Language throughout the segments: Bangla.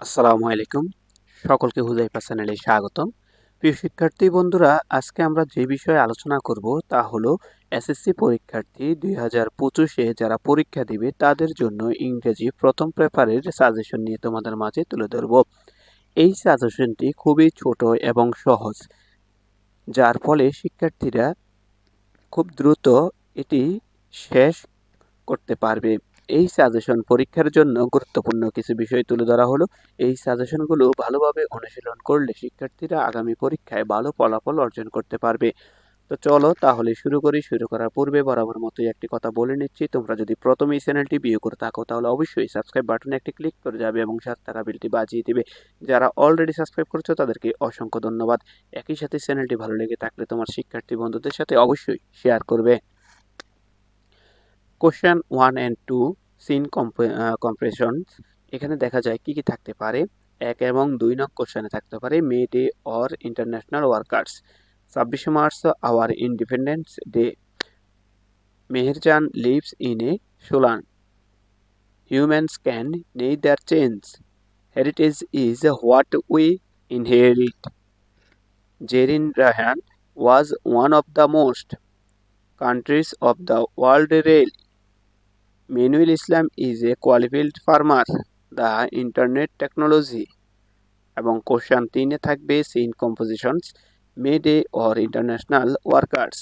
আসসালামু আলাইকুম। সকলকে হুজাইফা চ্যানেলে স্বাগতম। প্রিয় শিক্ষার্থী বন্ধুরা, আজকে আমরা যে বিষয়ে আলোচনা করব তা হলো এসএসসি পরীক্ষার্থী দুই হাজার পঁচিশে যারা পরীক্ষা দিবে তাদের জন্য ইংরেজি প্রথম পেপারের সাজেশন নিয়ে তোমাদের মাঝে তুলে ধরব। এই সাজেশনটি খুবই ছোট এবং সহজ, যার ফলে শিক্ষার্থীরা খুব দ্রুত এটি শেষ করতে পারবে। এই সাজেশন পরীক্ষার জন্য গুরুত্বপূর্ণ কিছু বিষয় তুলে ধরা হলো। এই সাজেশনগুলো ভালোভাবে অনুশীলন করলে শিক্ষার্থীরা আগামী পরীক্ষায় ভালো ফলাফল অর্জন করতে পারবে। তো চলো তাহলে শুরু করি। শুরু করার পূর্বে বরাবর মতোই একটি কথা বলে নিচ্ছি। তোমরা যদি প্রথম এই চ্যানেলটি বিয়ে করে থাকো, তাহলে অবশ্যই সাবস্ক্রাইব বাটনে একটি ক্লিক করে যাবে এবং সাত টাকা বিলটি বাজিয়ে দিবে। যারা অলরেডি সাবস্ক্রাইব করছ, তাদেরকে অসংখ্য ধন্যবাদ। একই সাথে চ্যানেলটি ভালো লেগে থাকলে তোমার শিক্ষার্থী বন্ধুদের সাথে অবশ্যই শেয়ার করবে। Question one and two seen comprehensions এখানে দেখা যায় কি কি থাকতে পারে? এক এবং দুই নং কোশ্চেনে থাকতে পারে May Day or International Workers ছাব্বিশে March our independence day Meherjan lives in a slum humans can neither change heritage is what we inherit Zerin Rahan was one of the most countries of the world rail. Manuel Islam is a qualified farmer. The internet technology এবং কোশ্চান তিনে থাকবে seen compositions May Day or International Workers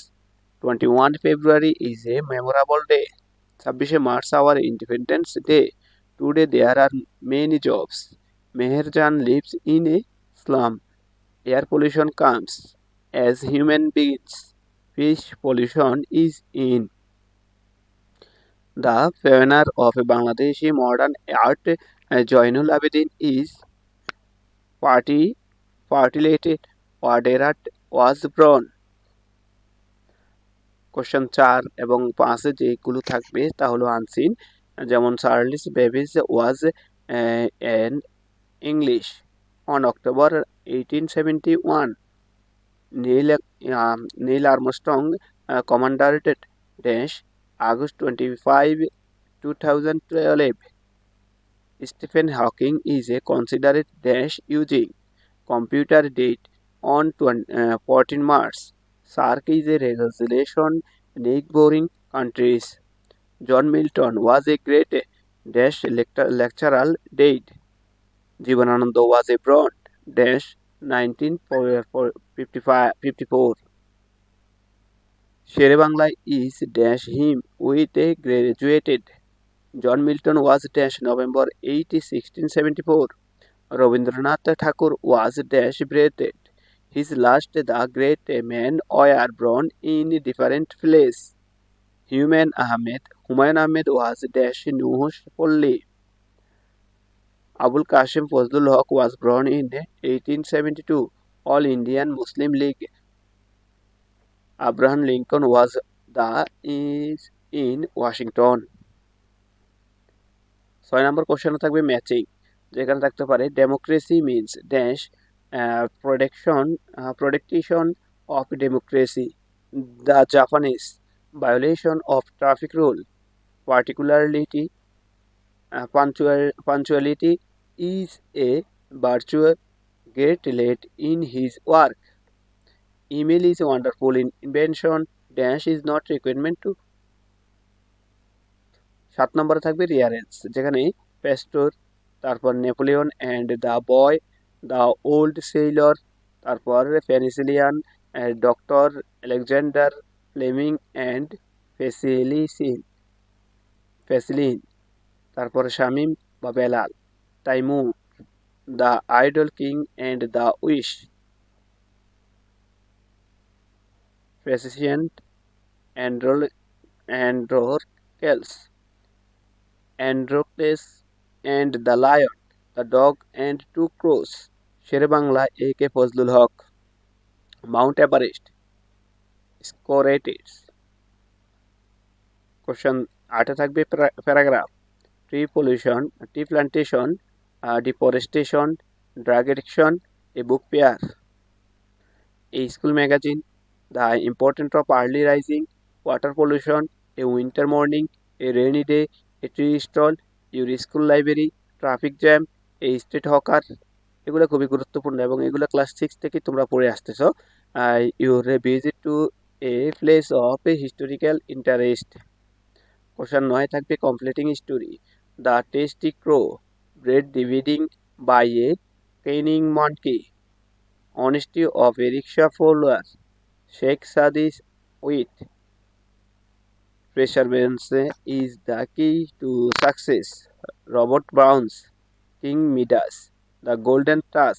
twenty one February is a memorable day ছাব্বিশে March our independence day today there are many jobs Meherjan lives in a slum air pollution comes as human beings fish pollution is in. The pioneer of Bangladeshi modern art Joinul Abedin is party partilated Waderat was born question চার এবং পাঁচে যেগুলো থাকবে তা হলো আনসিন যেমন Charles Babbage was an English on October eighteen seventy one um, Neil Armstrong uh, commanded dash August 25, 2012. Stephen Hawking is a considered dash using computer date on 20, uh, 14 March. SARC is a resolution neighboring countries. John Milton was a great dash lector, lectural date. Jivanananda was a broad dash 1954 Shere Bangla is dash him with a graduated. John Milton was dash November 8, 1674. Rabindranath Thakur was dash breathed. His last the great men were born in different place. Human Ahmed, Humayun Ahmed was dash Nuh Polli. Abul Qasim Fazlul Haq was born in 1872. All Indian Muslim League. Abraham Lincoln was the is in Washington. ছয় নম্বর কোশ্চেনে থাকবে ম্যাচিং যেখানে থাকতে পারে democracy means dash production production of democracy the Japanese violation of traffic rule particularity punctuality is a virtue get late in his work. Email is a wonderful invention. Dash is not requirement to সাত নম্বরে থাকবে রিয়ারেন্স যেখানে পেস্টোর তারপর Napoleon and the boy the old sailor তারপর penicillin doctor Alexander Fleming and penicillin penicillin তারপর শামিম বা Belal Timur the idle king and the wise president Androcles Androcles Androcles and the lion the dog and two crows Sher-e Bangla A K Fazlul Haque. Mount Everest Socrates question আটে থাকবে paragraph tree pollution tree plantation deforestation drug addiction a book fair. A school magazine the important of early rising water pollution a winter morning a rainy day a tea stall your school library traffic jam এই স্ট্রিট হকার এগুলো খুবই গুরুত্বপূর্ণ এবং এগুলো ক্লাস সিক্স থেকে তোমরা পড়ে আসতেছ। Your visit to a place of a historical interest question নয়, থাকবে completing story the tasty crow bread dividing by a training monkey honesty of a rickshaw follower Sheikh Sadi's wit, perseverance is the key to success. Robert Brown's King Midas, the golden touch,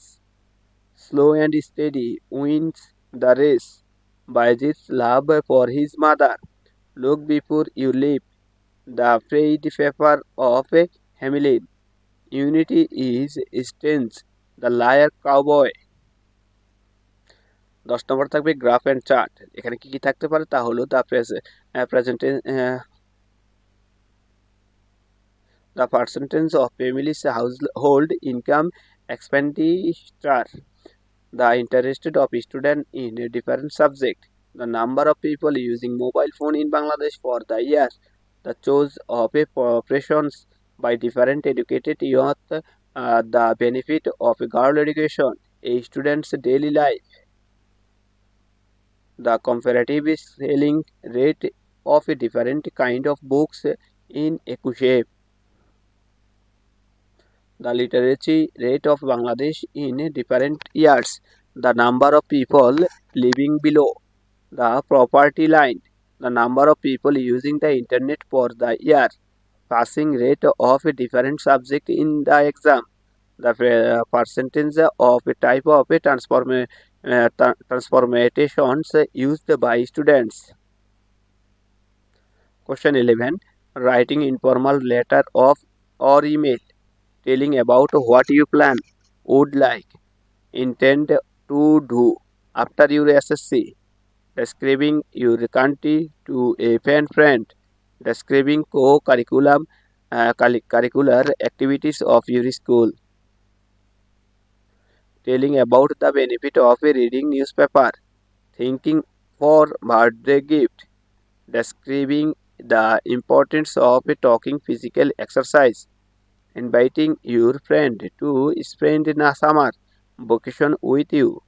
slow and steady wins the race by this love for his mother. Look before you leap. The frayed paper of a Hamelin. Unity is strength. The liar cowboy. দশ নম্বর থাকবে গ্রাফ অ্যান্ড চার্ট। এখানে কি কি থাকতে পারে তা হলো the present the percentage of families household income expenditure. The interested of student in different subject. The number of people using mobile phone in Bangladesh for the year. The choose of a professions by different educated youth the benefit of a girl education. A students daily life. The comparative selling rate of a different kind of books in Ekushape, the literacy rate of Bangladesh in different years, the number of people living below the property line, the number of people using the internet for the year, passing rate of a different subject in the exam, the percentage of a type of a transform, uh, tra- transformations used by students. Question 11 Writing informal letter of or email telling about what you plan, would like, intend to do after your SSC, describing your country to a pen friend, describing co-curriculum uh, curricular activities of your school, telling about the benefit of reading newspaper, thinking for birthday gift, describing the importance of talking physical exercise, inviting your friend to spend a summer vacation with you,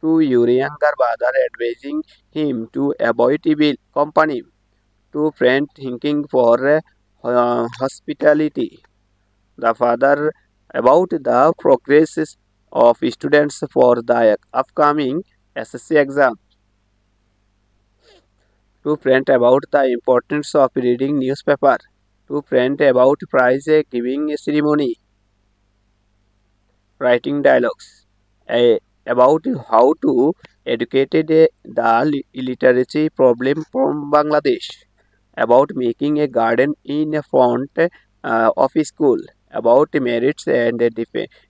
to your younger brother advising him to avoid evil company, to friend thinking for uh, hospitality, the father about the progress of students for the upcoming SSC exam, to print about the importance of reading newspaper, to print about prize giving ceremony, writing dialogues. Eh, about how to educated eh, the li- illiteracy problem from Bangladesh, about making a garden in a front uh, of a school, about the merits and the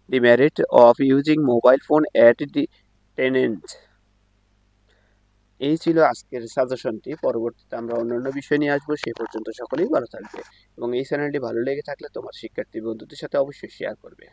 demerit of using mobile phone at the tenant. এই ছিল আজকের সাজেশনটি পরবর্তীতে আমরা অন্যান্য বিষয় নিয়ে আসব। সে পর্যন্ত সকলেই ভালো থাকবে এবং এই চ্যানেলটি ভালো লেগে থাকলে তোমার শিক্ষার্থী বন্ধুদের সাথে অবশ্যই শেয়ার করবে।